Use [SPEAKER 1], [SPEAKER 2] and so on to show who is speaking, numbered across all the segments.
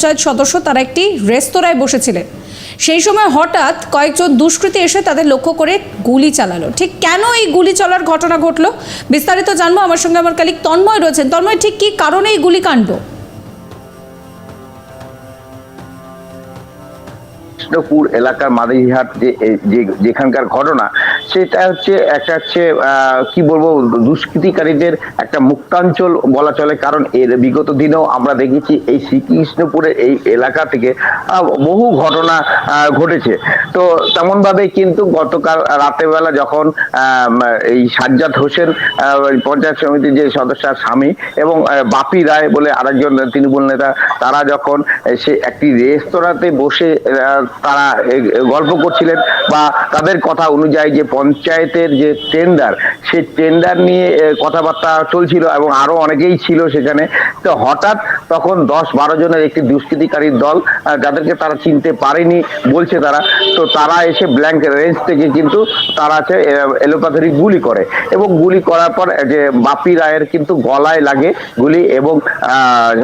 [SPEAKER 1] পঞ্চায়েত সদস্য তারা একটি রেস্তোরাঁয় বসেছিলেন। সেই সময় হঠাৎ কয়েকজন দুষ্কৃতী এসে তাদের লক্ষ্য করে গুলি চালালো। ঠিক কেন এই গুলি চলার ঘটনা ঘটলো? বিস্তারিত জানব। আমার সঙ্গে আমার কালিক তন্ময় রয়েছেন। তন্ময়, ঠিক কি কারণে এই গুলিকাণ্ড
[SPEAKER 2] কৃষ্ণপুর এলাকার মাদারিহাট যে- যেখানকার ঘটনা সেটা হচ্ছে একটা হচ্ছে কি বলব, দুষ্কৃতিকারীদের একটা মুক্তাঞ্চল বলা চলে। কারণ এর বিগত দিনেও আমরা দেখেছি এই শ্রীকৃষ্ণপুরের এই এলাকা থেকে বহু ঘটনা ঘটেছে। তো তেমন ভাবে কিন্তু গতকাল রাতের বেলা যখন এই সাজ্জাদ হোসেন পঞ্চায়েত সমিতির যে সদস্যার স্বামী এবং বাপি রায় বলে আরেকজন তৃণমূল নেতা, তারা যখন সে একটি রেস্তোরাঁতে বসে তারা গল্প করছিলেন বা তাদের কথা অনুযায়ী যে পঞ্চায়েতের যে টেন্ডার সেই টেন্ডার নিয়ে কথাবার্তা চলছিল এবং আরও অনেকেই ছিল সেখানে। তো হঠাৎ তখন দশ বারো জনের একটি দুষ্কৃতিকারীর দল যাদেরকে তারা চিনতে পারেনি, বলছে তারা। তো তারা এসে ব্ল্যাঙ্ক রেঞ্জ থেকে কিন্তু তারা আছে এলোপাথারি গুলি করে। এবং গুলি করার পর, যে বাপি রায়ের কিন্তু গলায় লাগে গুলি এবং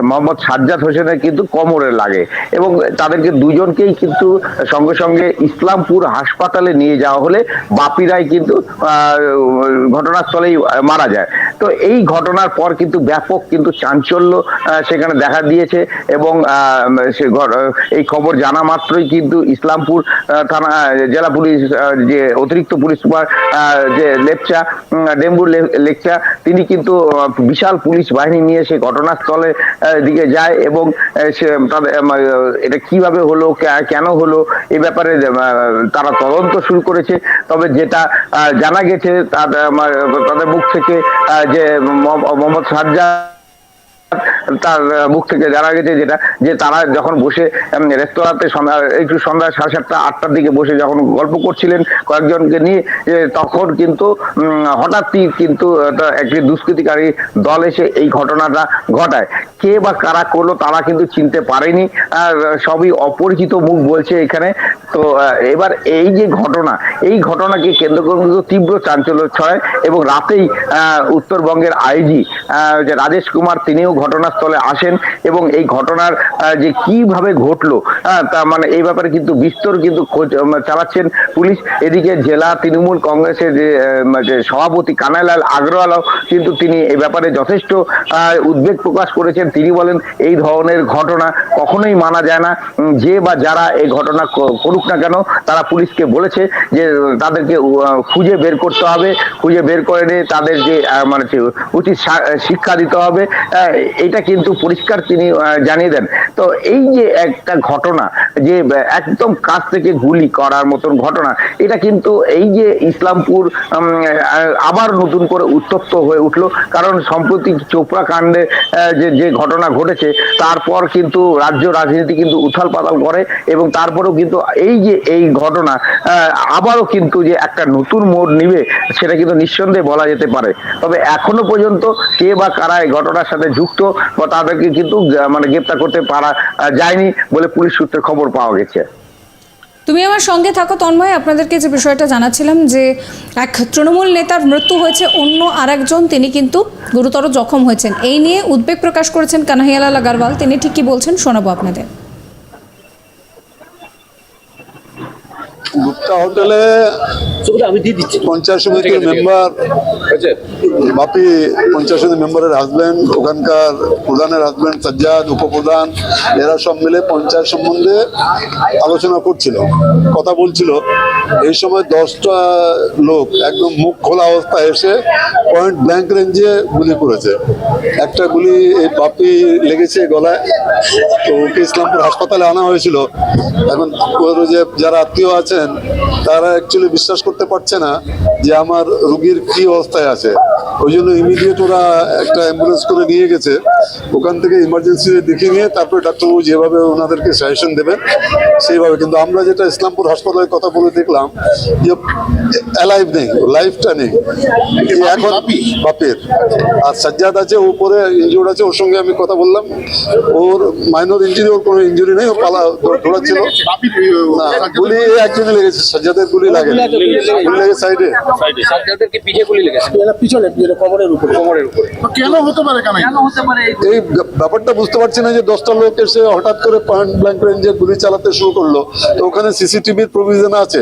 [SPEAKER 2] মোহাম্মদ সাজ্জাদ হোসেনের কিন্তু কোমরে লাগে। এবং তাদেরকে দুজনকেই কিন্তু সঙ্গে সঙ্গে ইসলামপুর হাসপাতালে নিয়ে যাওয়া হলে বাপি রায় কিন্তু ঘটনাস্থলেই মারা যায়। তো এই ঘটনার পর কিন্তু ব্যাপক কিন্তু চাঞ্চল্য সেখানে দেখা দিয়েছে এবং সে এই খবর জানা মাত্রই কিন্তু ইসলামপুর থানা জেলা পুলিশ যে অতিরিক্ত পুলিশ সুপার যে লেপচা উম, ডেম্বু লে- লেপচা তিনি কিন্তু বিশাল পুলিশ বাহিনী নিয়ে সেই ঘটনাস্থলে দিকে যায় এবং সে তাদের এটা কীভাবে হলো কেন হলো এ ব্যাপারে তারা তদন্ত শুরু করেছে। তবে যেটা জানা গেছে তাদের মুখ থেকে যে মোহাম্মদ সাজ্জাদ সাজ্জা তার মুখ থেকে জানা গেছে যেটা, যে তারা যখন বসে রেস্তোরাঁতে একটু সন্ধ্যা সাড়ে সাতটা, আটটার দিকে বসে যখন গল্প করছিলেন কয়েকজনকে নিয়ে তখন কিন্তু হঠাৎই কিন্তু একটি দুষ্কৃতিকারী দল এসে এই ঘটনাটা ঘটায়। কে বা কারা করল তারা কিন্তু চিনতে পারেনি, আর সবই অপরিচিত মুখ বলছে এখানে। তো এবার এই যে ঘটনা, এই ঘটনাকে কেন্দ্র করে কিন্তু তীব্র চাঞ্চল্য ছড়ায় এবং রাতেই উত্তরবঙ্গের আইজি যে রাজেশ কুমার, তিনিও ঘটনাস্থলে আসেন এবং এই ঘটনার যে কীভাবে ঘটলো তা মানে এই ব্যাপারে কিন্তু বিস্তর কিন্তু চালাচ্ছেন পুলিশ। এদিকে জেলা তৃণমূল কংগ্রেসের যে সভাপতি কানাইলাল আগরওয়ালও কিন্তু তিনি এ ব্যাপারে যথেষ্ট উদ্বেগ প্রকাশ করেছেন। তিনি বলেন, এই ধরনের ঘটনা কখনোই মানা যায় না। যে বা যারা এই ঘটনা করুক না কেন, তারা পুলিশকে বলেছে যে, তাদেরকে খুঁজে বের করতে হবে। খুঁজে বের করে নিয়ে তাদের যে মানে উচিত শিক্ষা দিতে হবে। এটা কিন্তু পরিষ্কার তিনি জানিয়ে দেন। তো এই যে একটা ঘটনা, যে একদম কাছ থেকে গুলি করার মতন ঘটনা, এটা কিন্তু এই যে ইসলামপুর আবার নতুন করে উত্তপ্ত হয়ে উঠল। কারণ সম্প্রতি চোপড়া কাণ্ডে যে যে ঘটনা ঘটেছে, তারপর কিন্তু রাজ্য রাজনীতি কিন্তু উথাল পাতাল করে এবং তারপরেও কিন্তু এই যে এই ঘটনা আবারও কিন্তু যে একটা নতুন মোড় নিবে, সেটা কিন্তু নিঃসন্দেহে বলা যেতে পারে। তবে এখনও পর্যন্ত কে বা কারা এই ঘটনার সাথে যুক্ত বা তাদেরকে কিন্তু মানে গ্রেপ্তার করতে পারা যায়নি বলে পুলিশ সূত্রে খবর পাওয়া গেছে।
[SPEAKER 1] তুমি আমার সঙ্গে থাকো তন্ময়, আপনাদেরকে যে বিষয়টা জানাচ্ছিলাম যে এক তৃণমূল নেতার মৃত্যু হয়েছে, অন্য আরেকজন তিনি কিন্তু গুরুতর জখম হয়েছেন। এই নিয়ে উদ্বেগ প্রকাশ করেছেন কানাহিয়ালাল আগারওয়াল। তিনি ঠিক কি বলছেন শোনাবো আপনাদের।
[SPEAKER 3] গুপ্তা হোটেলে
[SPEAKER 4] আমি দিয়ে দিচ্ছি।
[SPEAKER 3] পঞ্চায়েত সমিতির মেম্বার বাপি পঞ্চায়েত সমিতি মেম্বারের হাজবেন্ড ওখানকার প্রধানের হাজবেন্ড সাজ্জাদ উপপ্রধান এরা সব মিলে পঞ্চায়েত সম্বন্ধে আলোচনা করছিল কথা বলছিল। এই সময় দশটা লোক একদম মুখ খোলা অবস্থায় এসে পয়েন্ট ব্ল্যাঙ্ক রেঞ্জে গুলি করেছে। একটা গুলি এই বাপি লেগেছে গলায় তো ওকে ইসলামপুর হাসপাতালে আনা হয়েছিল। এখন যে যারা আত্মীয় আছেন তারা অ্যাকচুয়ালি বিশ্বাস করতে পারছে না যে আমার রুগীর কি অবস্থায় আছে। ওই জন্য ইমিডিয়েট ওরা একটা অ্যাম্বুলেন্স করে নিয়ে গেছে। ওখান থেকে ইমার্জেন্সি দেখিয়ে নিয়ে তারপরে ডাক্তারবাবু যেভাবে ওনাদেরকে সাজেশন দেবেন সেইভাবে। কিন্তু আমরা যেটা ইসলামপুর হাসপাতালের কথা বলে দেখলাম যে অ্যালাইভ নেই লাইফটা নেই। এখন বাপের। আর সাজ্জাদ আছে ও উপরে ইনজুর্ড আছে ওর সঙ্গে আমি কথা বললাম। ওর মাইনর ইঞ্জুরি ওর কোনো ইঞ্জুরি নেই ও পালা দৌড়াচ্ছিল। না গুলি একজনই লেগেছে। সাজ্জাদের গুলি লাগে গুলি লেগে সাইডে।
[SPEAKER 4] সাজ্জাদেরকে পিঠে গুলি লেগেছে?
[SPEAKER 5] পিছনে।
[SPEAKER 4] যেটা কোমরের উপরে। কোমরের উপরে।
[SPEAKER 5] কেন হতে পারে কেন
[SPEAKER 4] কেন হতে পারে এই
[SPEAKER 3] ব্যাপারটা বুঝতে পারছি না যে দশটা লোক এসে হঠাৎ করে পয়েন্ট ব্ল্যাঙ্ক রেঞ্জে গুলি চালাতে শুরু করল। তো ওখানে সিসিটিভির প্রভিশন আছে।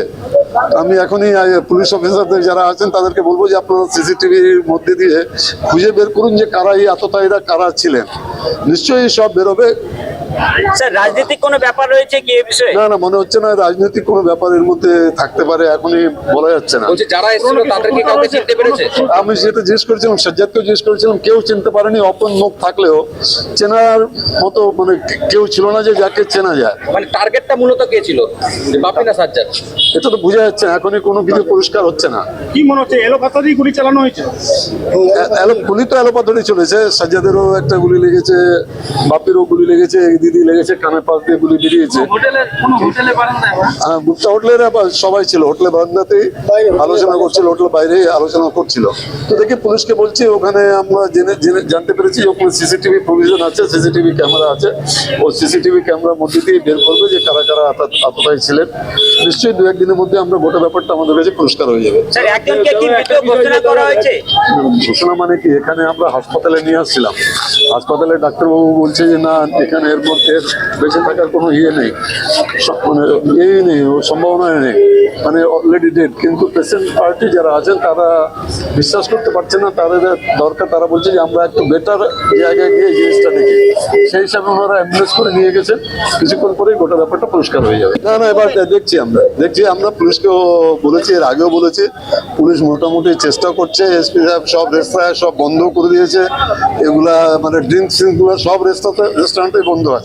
[SPEAKER 3] আমি এখনই পুলিশ অফিসারদের যারা আছেন তাদেরকে বলব যে আপনারা সিসিটিভির মধ্যে দিয়ে খুঁজে বের করুন যে কারা এই আততায়ীরা কারা ছিলেন। নিশ্চয়ই সব বেরোবে।
[SPEAKER 6] স্যার রাজনৈতিক কোনো ব্যাপার রয়েছে কি এ বিষয়ে?
[SPEAKER 3] না না মনে হচ্ছে না রাজনৈতিক কোনো ব্যাপারের মধ্যে থাকতে পারে এখনই বলা যাচ্ছে না।
[SPEAKER 7] বলছি যারা এসেছিল তাদেরকে কাউকে চিনতে পেরেছে?
[SPEAKER 3] আমি যেটা জিজ্ঞেস করেছিলাম সাজ্জাদকেও জিজ্ঞেস করেছিলাম কেউ চিনতে পারেনি অপন মুখ থাকলেও চেনার মতো মানে কেউ ছিল না যে যাকে চেনা যায়।
[SPEAKER 7] মানে টার্গেটটা মূলত কে ছিল? যে বাপি না সাজ্জাদ?
[SPEAKER 3] এটা তো বোঝা যাচ্ছে না এখনই কোনো কিছু পরিষ্কার হচ্ছে না।
[SPEAKER 5] কি মনে হচ্ছে এলো গুলি চালানো হয়েছে?
[SPEAKER 3] এলো- গুলি তো চলেছে সাজ্জাদেরও একটা গুলি লেগেছে বাপিরও গুলি লেগেছে দিদি লেগেছে কানের পাশ দিয়ে গুলি বেরিয়েছে। গুপ্তা হোটেলের সবাই ছিল হোটেলে বারান্দাতেই আলোচনা করছিল হোটেল বাইরে আলোচনা করছিল। তো দেখি পুলিশকে বলছি ওখানে আমরা জেনে জেনে জানতে পেরেছি যে ওখানে সিসিটিভি প্রভিশন আছে সিসিটিভি ক্যামেরা আছে। ও সিসিটিভি ক্যামেরার মধ্যে দিয়ে বের করবে যে কারা কারা আতত- আততায়ী ছিলেন। নিশ্চয়ই দু একদিনের মধ্যে আমরা গোটা ব্যাপারটা আমাদের কাছে পরিষ্কার হয়ে যাবে।
[SPEAKER 6] স্যার একজনকে কি মৃত ঘোষণা
[SPEAKER 3] ঘোষণা মানে কি? এখানে আমরা হাসপাতালে নিয়ে আসছিলাম। হাসপাতালে ডাক্তারবাবু বলছে যে না এখানে এর মধ্যে বেঁচে থাকার কোনো ইয়ে নেই। মানে ইয়ে নেই সম্ভাবনা নেই। মানে অলরেডি ডেড কিন্তু পেশেন্ট পার্টি যারা আছেন, তারা বিশ্বাস করতে পারছে না, তাদের দরকার, তারা বলছে যে আমরা একটু বেটার জায়গায় গিয়ে জিনিসটা দেখি। সেই হিসাবে ওনারা অ্যাম্বুলেন্স করে নিয়ে গেছেন। কিছুক্ষণ পরেই গোটা ব্যাপারটা পরিষ্কার হয়ে যাবে। না না, এবার দেখছি আমরা। দেখছি আমরা, পুলিশকেও বলেছি, এর আগেও বলেছি। পুলিশ মোটামুটি চেষ্টা করছে এসপি সাহেব সব রেস্তোরাঁ সব বন্ধ করে দিয়েছে। এগুলা মানে ড্রিঙ্কসগুলো সব রেস্তোরাঁতে রেস্টুরেন্টে বন্ধ আছে।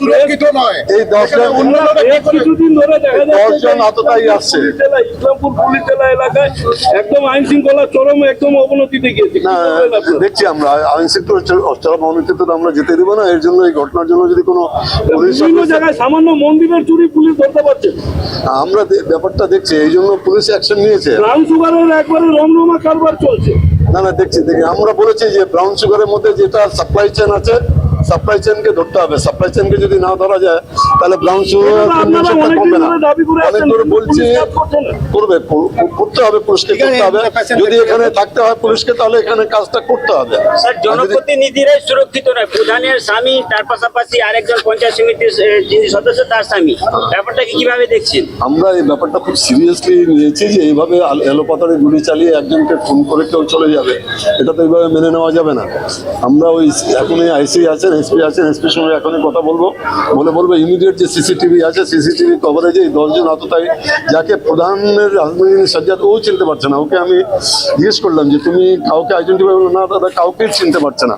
[SPEAKER 5] সুরক্ষিত নয়।
[SPEAKER 3] এই
[SPEAKER 8] কিছুদিন ধরে দেখা যাচ্ছে
[SPEAKER 3] জন আততায়ী আসছে
[SPEAKER 8] পুলিশ জেলা ইসলামপুর পুলিশ জেলা এলাকায় একদম আইন শৃঙ্খলা চরম একদম অবনতিতে গিয়েছে
[SPEAKER 3] না
[SPEAKER 8] কি বলবেন আপনারা?
[SPEAKER 3] দেখছি আমরা। আইন শৃঙ্খলা চরম অবনতিতে আমরা যেতে দিব না। এর জন্য এই ঘটনার জন্য যদি কোনো
[SPEAKER 8] বিভিন্ন জায়গায় সামান্য মন্দিরের চুরি পুলিশ ধরতে পারছে
[SPEAKER 3] আমরা ব্যাপারটা দেখছি। এই জন্য পুলিশ অ্যাকশন নিয়েছে।
[SPEAKER 8] ব্রাউন সুগারের একবারে রমরমা কারবার চলছে।
[SPEAKER 3] না না দেখছি দেখি। আমরা বলেছি যে ব্রাউন সুগারের মধ্যে যেটা সাপ্লাই চেন আছে সাপ্লাই চেনকে ধরতে হবে। সাপ্লাই চেনকে যদি না ধরা যায় তাহলে ব্রাউন সুগার কমবে না। অনেক ধরে বলছি। করবে করতে হবে পুলিশকে করতে হবে। যদি এখানে থাকতে হয় পুলিশকে তাহলে এখানে কাজটা করতে হবে।
[SPEAKER 6] স্যার জনপ্রতিনিধিরাই সুরক্ষিত নয়। প্রধানের স্বামী তার পাশাপাশি আরেকজন পঞ্চায়েত সমিতির যিনি সদস্য তার স্বামী। ব্যাপারটাকে কীভাবে দেখছেন?
[SPEAKER 3] আমরা এই ব্যাপারটা খুব সিরিয়াসলি নিয়েছি যে এইভাবে এলোপাতাড়ি গুলি চালিয়ে একজনকে ফোন করে কেউ চলে যাবে। এটা তো এইভাবে মেনে নেওয়া যাবে না। আমরা ওই এখন এই আইসি আছেন এসপি আছেন এসপির সঙ্গে এখনই কথা বলব। বলে বলব ইমিডিয়েট যে সিসিটিভি আছে সিসিটিভি কভারেজে এই দশজন আততায়ী যাকে প্রধানের রাজনীতি সাজ্জাদ ও চিনতে পারছে না। ওকে আমি জিজ্ঞেস করলাম যে তুমি কাউকে আইডেন্টিফাই করল? না দাদা কাউকে চিনতে পারছে না।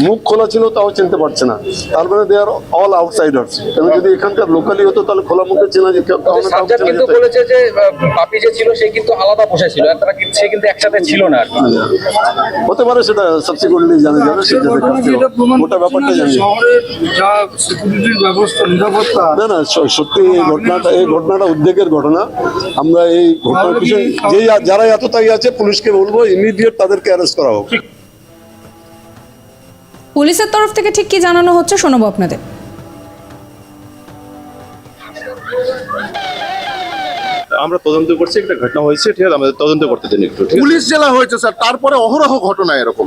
[SPEAKER 3] মুখ খোলা ছিল তাও চিনতে পারছে না। তার মানে দে আর অল আউটসাইডার্স কেন যদি এখানকার লোকালি হতো তাহলে খোলা মুখে চেনা যে
[SPEAKER 7] কিন্তু বলেছে যে বাপি যে ছিল সে কিন্তু আলাদা ছিল। তারা কিন্তু- সে কিন্তু একসাথে ছিল না আর কি।
[SPEAKER 3] হতে পারে সেটা সাবসিকুয়েন্টলি জানা যাবে সেটা গোটা ব্যাপারটা
[SPEAKER 5] শহরের যা সিকিউরিটির ব্যবস্থা নিরাপত্তা
[SPEAKER 3] না না সত্যি এই ঘটনাটা এই ঘটনাটা উদ্বেগের ঘটনা। আমরা এই ঘটনার পিছনে যে যারা এতটাই আছে পুলিশকে বলব ইমিডিয়েট তাদেরকে অ্যারেস্ট করা হোক।
[SPEAKER 1] পুলিশের তরফ থেকে ঠিক কি জানানো হচ্ছে শোনাবো আপনাদের।
[SPEAKER 9] আমরা তদন্ত করছি একটা ঘটনা হয়েছে ঠিক আছে? আমাদের তদন্ত করতে দিন একটু
[SPEAKER 5] পুলিশ জেলা হয়েছে স্যার। তারপরে অহরহ ঘটনা এরকম।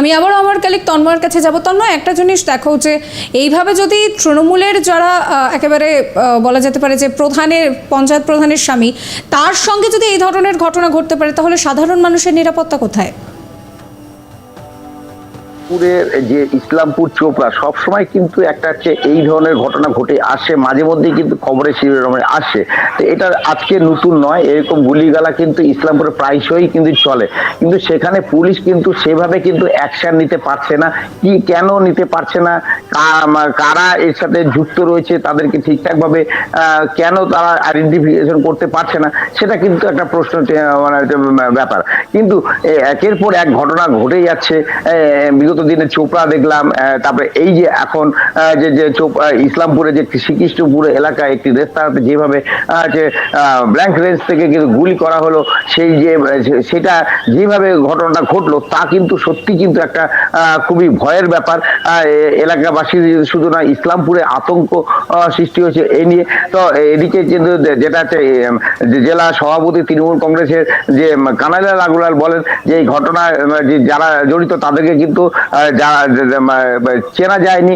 [SPEAKER 1] আমি আবারও আমার কালিক তন্ময়ের কাছে যাব। তন্ময়, একটা জিনিস দেখো যে, এইভাবে যদি তৃণমূলের যারা একেবারে বলা যেতে পারে যে প্রধানের, পঞ্চায়েত প্রধানের স্বামী, তার সঙ্গে যদি এই ধরনের ঘটনা ঘটতে পারে, তাহলে সাধারণ মানুষের নিরাপত্তা কোথায়?
[SPEAKER 2] ইসলামপুরের যে ইসলামপুর চোপড়া সবসময় কিন্তু একটা হচ্ছে এই ধরনের ঘটনা ঘটে আসে মাঝে মধ্যেই কিন্তু খবরের শিরোনামে আসে। তো এটা আজকে নতুন নয় এরকম গুলিগালা কিন্তু ইসলামপুরে প্রায়শই কিন্তু চলে। কিন্তু সেখানে পুলিশ কিন্তু সেভাবে কিন্তু অ্যাকশন নিতে পারছে না। কি কেন নিতে পারছে না? কারা এর সাথে যুক্ত রয়েছে তাদেরকে ঠিকঠাকভাবে কেন তারা আইডেন্টিফিকেশন করতে পারছে না? সেটা কিন্তু একটা প্রশ্ন মানে ব্যাপার। কিন্তু একের পর এক ঘটনা ঘটে যাচ্ছে। এ, বিগত চোপড়া দেখলাম তারপরে এই যে এখন যে যে ইসলামপুরে যে শ্রীকৃষ্ণপুর এলাকায় একটি রেস্তারাতে যেভাবে যে ব্ল্যাঙ্ক রেঞ্জ থেকে কিন্তু গুলি করা হলো, সেই যে সেটা যেভাবে ঘটনাটা ঘটলো, তা কিন্তু সত্যি কিন্তু একটা খুবই ভয়ের ব্যাপার। এলাকাবাসীর শুধু না ইসলামপুরে আতঙ্ক সৃষ্টি হয়েছে এই নিয়ে। তো এদিকে কিন্তু যেটা জেলা সভাপতি তৃণমূল কংগ্রেসের যে কানাইলাল আগুলাল বলেন যে, এই যে যারা জড়িত তাদেরকে কিন্তু চেনা যায়নি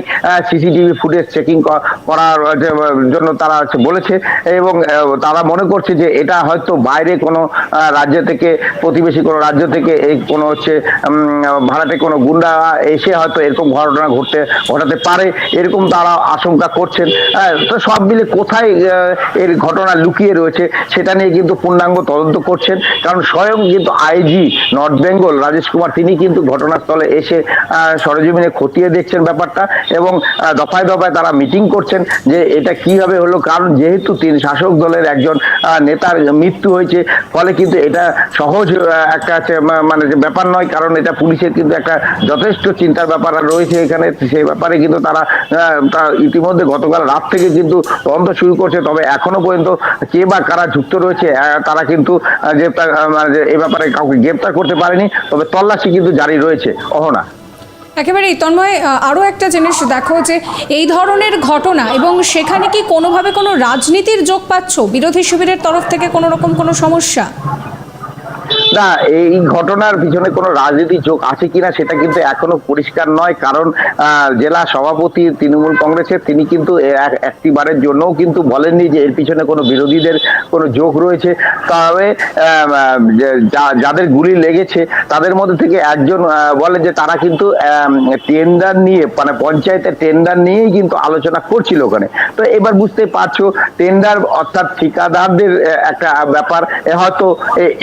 [SPEAKER 2] সিসিটিভি ফুটেজ চেকিং করার জন্য তারা বলেছে এবং তারা মনে করছে যে এটা হয়তো বাইরে কোনো রাজ্য থেকে, প্রতিবেশী কোনো রাজ্য থেকে এই কোনো হচ্ছে ভাড়াটে কোনো গুন্ডা এসে হয়তো এরকম ঘটনা ঘটতে, ঘটাতে পারে, এরকম তারা আশঙ্কা করছেন। তো সব মিলে কোথায় এর ঘটনা লুকিয়ে রয়েছে সেটা নিয়ে কিন্তু পূর্ণাঙ্গ তদন্ত করছেন। কারণ স্বয়ং কিন্তু IG North Bengal Rajesh Kumar, তিনি কিন্তু ঘটনাস্থলে এসে সরজমিনে খতিয়ে দেখছেন ব্যাপারটা এবং দফায় দফায় তারা মিটিং করছেন যে এটা কীভাবে হলো। কারণ যেহেতু তিন শাসক দলের একজন নেতার মৃত্যু হয়েছে, ফলে কিন্তু এটা সহজ একটা মানে ব্যাপার নয়। কারণ এটা পুলিশের কিন্তু একটা যথেষ্ট চিন্তার ব্যাপার রয়েছে এখানে। সেই ব্যাপারে কিন্তু তারা ইতিমধ্যে গতকাল রাত থেকে কিন্তু তদন্ত শুরু করছে। তবে এখনও পর্যন্ত কে বা কারা যুক্ত রয়েছে তারা কিন্তু গ্রেপ্তার মানে এ ব্যাপারে কাউকে গ্রেপ্তার করতে পারেনি। তবে তল্লাশি কিন্তু জারি রয়েছে। অহনা।
[SPEAKER 1] একেবারেই। তন্ময় আরও একটা জিনিস দেখো যে এই ধরনের ঘটনা এবং সেখানে কি কোনোভাবে কোনো রাজনীতির যোগ পাচ্ছ? বিরোধী শিবিরের তরফ থেকে কোনো রকম কোনো সমস্যা?
[SPEAKER 2] না, এই ঘটনার পিছনে কোনো রাজনীতি যোগ আছে কিনা সেটা কিন্তু এখনও পরিষ্কার নয়। কারণ জেলা সভাপতি তৃণমূল কংগ্রেসের তিনি কিন্তু একটিবারের জন্যও কিন্তু বলেননি যে এর পিছনে কোনো বিরোধীদের কোনো যোগ রয়েছে। তবে যাদের গুলি লেগেছে, তাদের মধ্যে থেকে একজন বলে যে তারা কিন্তু টেন্ডার নিয়ে মানে পঞ্চায়েতের টেন্ডার নিয়েই কিন্তু আলোচনা করছিল ওখানে। তো এবার বুঝতে পারছ, টেন্ডার অর্থাৎ ঠিকাদারদের একটা ব্যাপার হয়তো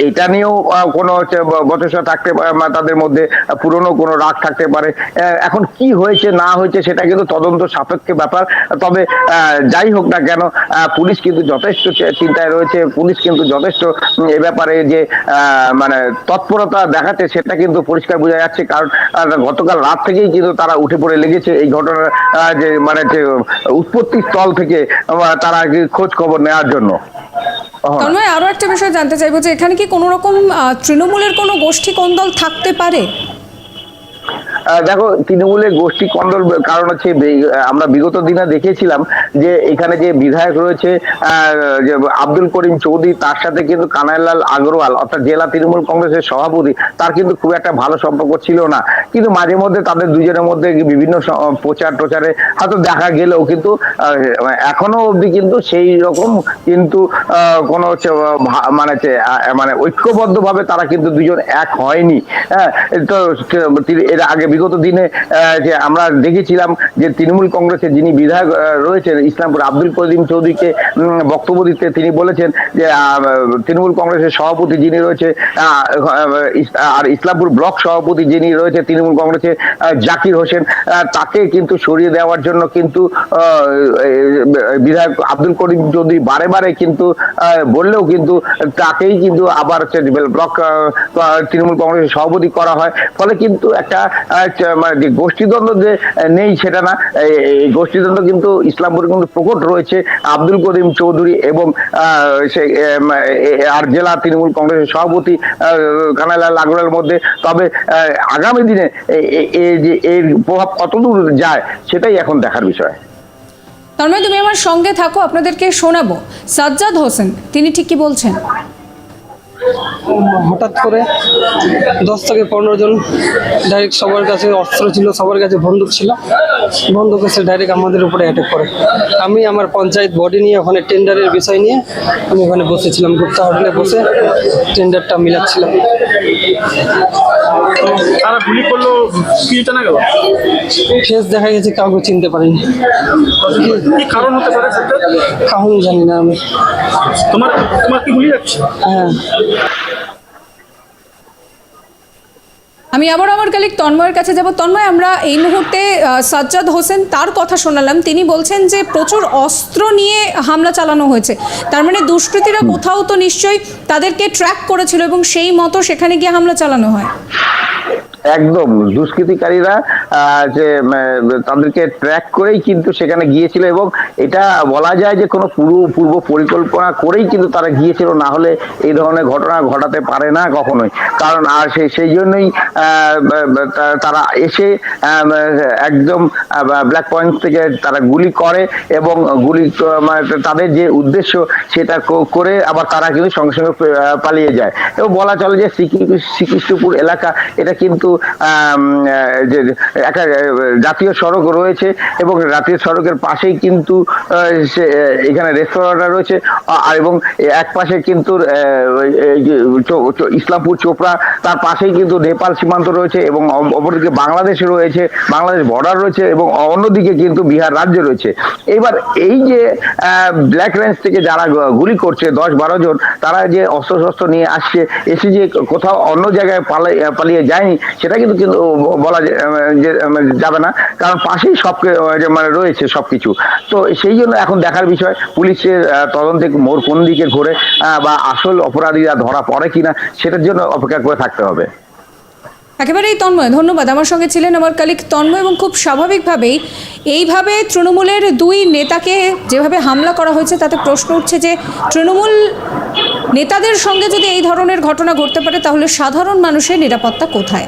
[SPEAKER 2] এটা নিয়েও কোনো হচ্ছে বচসা থাকতে পারে তাদের মধ্যে পুরনো কোনো রাগ থাকতে পারে এখন কি হয়েছে, না হয়েছে সেটা কিন্তু তদন্ত সাপেক্ষে ব্যাপার তবে যাই হোক না কেন পুলিশ কিন্তু যথেষ্ট চিন্তায় রয়েছে, পুলিশ কিন্তু যথেষ্ট এ ব্যাপারে যে মানে তৎপরতা দেখাচ্ছে সেটা কিন্তু পরিষ্কার বোঝা যাচ্ছে কারণ গতকাল রাত থেকেই কিন্তু তারা উঠে পড়ে লেগেছে এই ঘটনার যে মানে যে, উৎপত্তি স্থল থেকে তারা খোঁজ খবর নেওয়ার জন্য।
[SPEAKER 1] তন্ময় আরও একটা বিষয় জানতে চাইব যে এখানে কি কোনো রকম তৃণমূলের কোনো গোষ্ঠী কোন দল থাকতে পারে?
[SPEAKER 2] দেখো তৃণমূলের গোষ্ঠী কন্দল, কারণ হচ্ছে আমরা বিগত দিনে দেখেছিলাম যে এখানে যে বিধায়ক রয়েছে আব্দুল করিম চৌধুরী, তার সাথে কিন্তু কানাইলাল আগরওয়াল, অর্থাৎ জেলা তৃণমূল কংগ্রেসের সভাপতি, তার কিন্তু খুব একটা ভালো সম্পর্ক ছিল না। কিন্তু মাঝে মধ্যে তাদের দুজনের মধ্যে বিভিন্ন প্রচার প্রচারে হয়তো দেখা গেলেও কিন্তু এখনও অবধি কিন্তু সেই রকম কিন্তু কোনো হচ্ছে মানে মানে ঐক্যবদ্ধভাবে তারা কিন্তু দুজন এক হয়নি। হ্যাঁ তো এর আগে বিগত দিনে যে আমরা দেখেছিলাম যে তৃণমূল কংগ্রেসের যিনি বিধায়ক রয়েছেন ইসলামপুর আব্দুল করিম চৌধুরীকে বক্তব্য দিতে তিনি বলেছেন যে তৃণমূল কংগ্রেসের সভাপতি যিনি রয়েছে আর ইসলামপুর ব্লক সভাপতি যিনি রয়েছে তৃণমূল কংগ্রেসের জাকির হোসেন তাকে কিন্তু সরিয়ে দেওয়ার জন্য কিন্তু বিধায়ক আব্দুল করিম চৌধুরী বারে বারে কিন্তু বললেও কিন্তু তাকেই কিন্তু আবার ব্লক তৃণমূল কংগ্রেসের সভাপতি করা হয়। ফলে কিন্তু একটা মানে গোষ্ঠীদ্বন্দ্ব যে নেই সেটা না, এই গোষ্ঠীদ্বন্দ্ব কিন্তু ইসলামপুরে কিন্তু প্রকট রয়েছে। আব্দুল করিম চৌধুরী এবং সে আর জেলা তৃণমূল কংগ্রেসের সভাপতি মধ্যে। তবে আগামী দিনে যে, এর প্রভাব কতদূর যায় সেটাই এখন দেখার বিষয়।
[SPEAKER 1] তন্ময়, তুমি আমার সঙ্গে থাকো, আপনাদেরকে শোনাবো। সাজ্জাদ হোসেন, তিনি ঠিক কি বলছেন?
[SPEAKER 10] হঠাৎ করে দশ থেকে পনেরো জন ডাইরেক্ট সবার কাছে অস্ত্র ছিল সবার কাছে বন্দুক ছিল। বন্দুক এসে ডাইরেক্ট আমাদের উপরে অ্যাটাক করে। আমি আমার পঞ্চায়েত বডি নিয়ে ওখানে টেন্ডারের বিষয় নিয়ে আমি ওখানে বসেছিলাম গুপ্তা হোটেলে বসে টেন্ডারটা মিলাচ্ছিলাম।
[SPEAKER 8] তারা গুলি করল জানা গেল?
[SPEAKER 10] ফেস দেখা গেছে কাউকে চিনতে পারিনি।
[SPEAKER 8] কি কারণ হতে পারে?
[SPEAKER 10] কারণ জানি না আমি।
[SPEAKER 8] তোমার তোমার কি গুলি যাচ্ছে
[SPEAKER 10] হ্যাঁ।
[SPEAKER 1] আমি আবার আমার কালিক তন্ময়ের কাছে যাব। তন্ময় আমরা এই মুহূর্তে সাজ্জাদ হোসেন তার কথা শোনালাম। তিনি বলছেন যে প্রচুর অস্ত্র নিয়ে হামলা চালানো হয়েছে। তার মানে দুষ্কৃতীরা কোথাও তো নিশ্চয়ই তাদেরকে ট্র্যাক করেছিল এবং সেই মতো সেখানে গিয়ে হামলা চালানো হয়।
[SPEAKER 2] একদম দুষ্কৃতিকারীরা যে তাদেরকে ট্র্যাক করেই কিন্তু সেখানে গিয়েছিল এবং এটা বলা যায় যে কোনো পূর্ব পূর্ব পরিকল্পনা করেই কিন্তু তারা গিয়েছিল, না হলে এই ধরনের ঘটনা ঘটাতে পারে না কখনোই। কারণ আর সেই সেই জন্যই তারা এসে একদম ব্ল্যাক পয়েন্ট থেকে তারা গুলি করে এবং গুলি মানে তাদের যে উদ্দেশ্য সেটা করে আবার তারা কিন্তু সঙ্গে সঙ্গে পালিয়ে যায়। এবং বলা চলে যে শ্রী- শ্রীকৃষ্ণপুর এলাকা, এটা কিন্তু একটা জাতীয় সড়ক রয়েছে এবং জাতীয় সড়কের পাশেই কিন্তু এখানে রেস্তোরাঁটা রয়েছে। আর এবং এক পাশে কিন্তু ইসলামপুর চোপড়া, তার পাশেই কিন্তু নেপাল সীমান্ত রয়েছে এবং অপরদিকে বাংলাদেশ রয়েছে, বাংলাদেশ বর্ডার রয়েছে এবং অন্যদিকে কিন্তু বিহার রাজ্য রয়েছে। এবার এই যে ব্ল্যাক রেঞ্জ থেকে যারা গুলি করছে, দশ বারো জন, তারা যে অস্ত্র শস্ত্র নিয়ে আসছে, এসে যে কোথাও অন্য জায়গায় পালিয়ে যায়নি সেটা কিন্তু কিন্তু বলা যাবে না। কারণ পাশেই সব মানে রয়েছে সবকিছু। তো সেই জন্য এখন দেখার বিষয়, পুলিশের তদন্তে মোড় কোন দিকে ঘুরে বা আসল অপরাধীরা ধরা পড়ে কিনা, সেটার জন্য অপেক্ষা করে থাকতে হবে।
[SPEAKER 1] একেবারেই তন্ময়, ধন্যবাদ। আমার সঙ্গে ছিলেন আমার কালিক তন্ময় এবং খুব স্বাভাবিকভাবেই এইভাবে তৃণমূলের দুই নেতাকে যেভাবে হামলা করা হয়েছে, তাতে প্রশ্ন উঠছে যে তৃণমূল নেতাদের সঙ্গে যদি এই ধরনের ঘটনা ঘটতে পারে, তাহলে সাধারণ মানুষের নিরাপত্তা কোথায়?